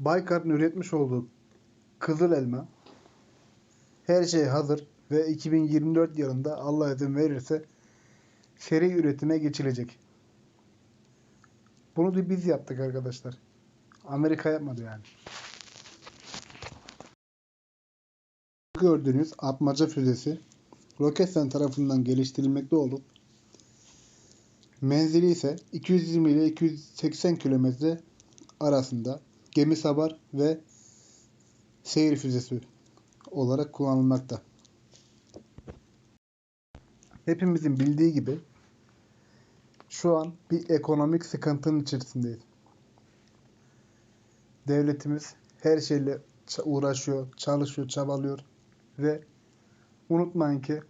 Baykar'ın üretmiş olduğu Kızıl Elma her şey hazır ve 2024 yılında Allah izin verirse seri üretime geçilecek. Bunu da biz yaptık arkadaşlar. Amerika yapmadı yani. Gördüğünüz atmaca füzesi Roketsan tarafından geliştirilmekte olup menzili ise 220 ile 280 kilometre arasında gemi savar ve seyir füzesi olarak kullanılmakta. Hepimizin bildiği gibi şu an bir ekonomik sıkıntının içerisindeyiz. Devletimiz her şeyle uğraşıyor, çalışıyor, çabalıyor ve unutmayın ki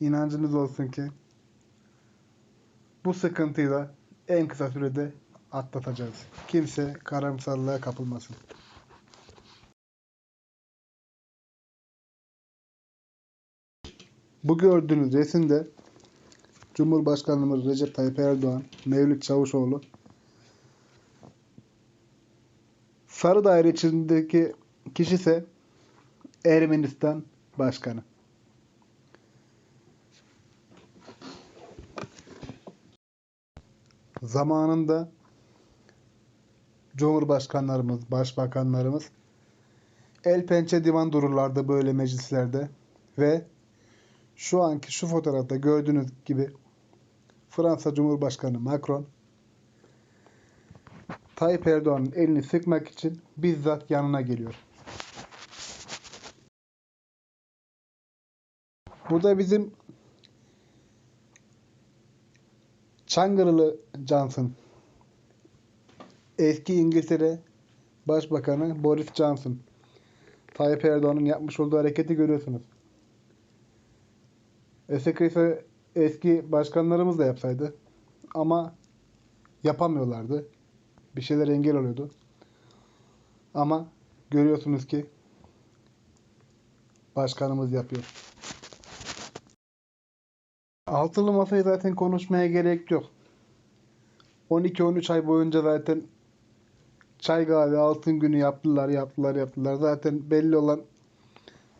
inancınız olsun ki bu sıkıntıyı da en kısa sürede atlatacağız. Kimse karamsarlığa kapılmasın. Bu gördüğünüz resimde Cumhurbaşkanımız Recep Tayyip Erdoğan, Mevlüt Çavuşoğlu, sarı daire içindeki kişi ise Ermenistan Başkanı. Zamanında Cumhurbaşkanlarımız, Başbakanlarımız el pençe divan dururlardı böyle meclislerde ve şu anki şu fotoğrafta gördüğünüz gibi Fransa Cumhurbaşkanı Macron Tayyip Erdoğan'ın elini sıkmak için bizzat yanına geliyor. Bu da bizim Çankırılı Johnson. Eski İngiltere Başbakanı Boris Johnson. Tayyip Erdoğan'ın yapmış olduğu hareketi görüyorsunuz. Esekrise eski başkanlarımız da yapsaydı. Ama yapamıyorlardı. Bir şeyler engel oluyordu. Ama görüyorsunuz ki başkanımız yapıyor. Altılı masayı zaten konuşmaya gerek yok. 12-13 ay boyunca zaten çay kahve altın günü yaptılar yaptılar yaptılar. Zaten belli olan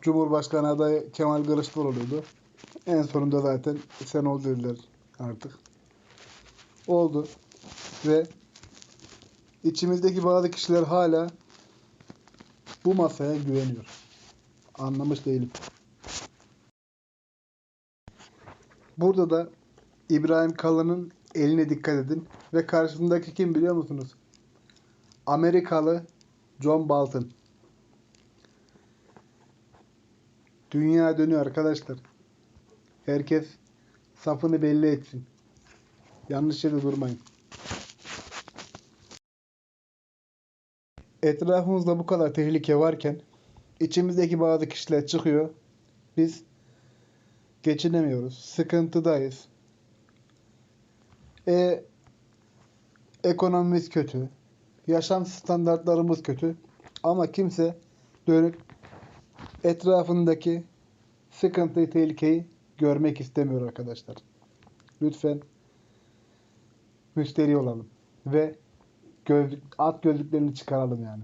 Cumhurbaşkanı adayı Kemal Kılıçdaroğlu'ydu. En sonunda zaten sen ol dediler artık. Oldu. Ve içimizdeki bazı kişiler hala bu masaya güveniyor. Anlamış değilim. Burada da İbrahim Kalın'ın eline dikkat edin. Ve karşısındaki kim biliyor musunuz? Amerikalı John Bolton. Dünya dönüyor arkadaşlar. Herkes safını belli etsin. Yanlış yerde durmayın. Etrafımızda bu kadar tehlike varken içimizdeki bazı kişiler çıkıyor. Biz geçinemiyoruz. Sıkıntıdayız. E, ekonomimiz kötü. Yaşam standartlarımız kötü. Ama kimse dönüp etrafındaki sıkıntıyı, tehlikeyi görmek istemiyor arkadaşlar. Lütfen müşteri olalım ve gözlük, at gözlüklerini çıkaralım yani.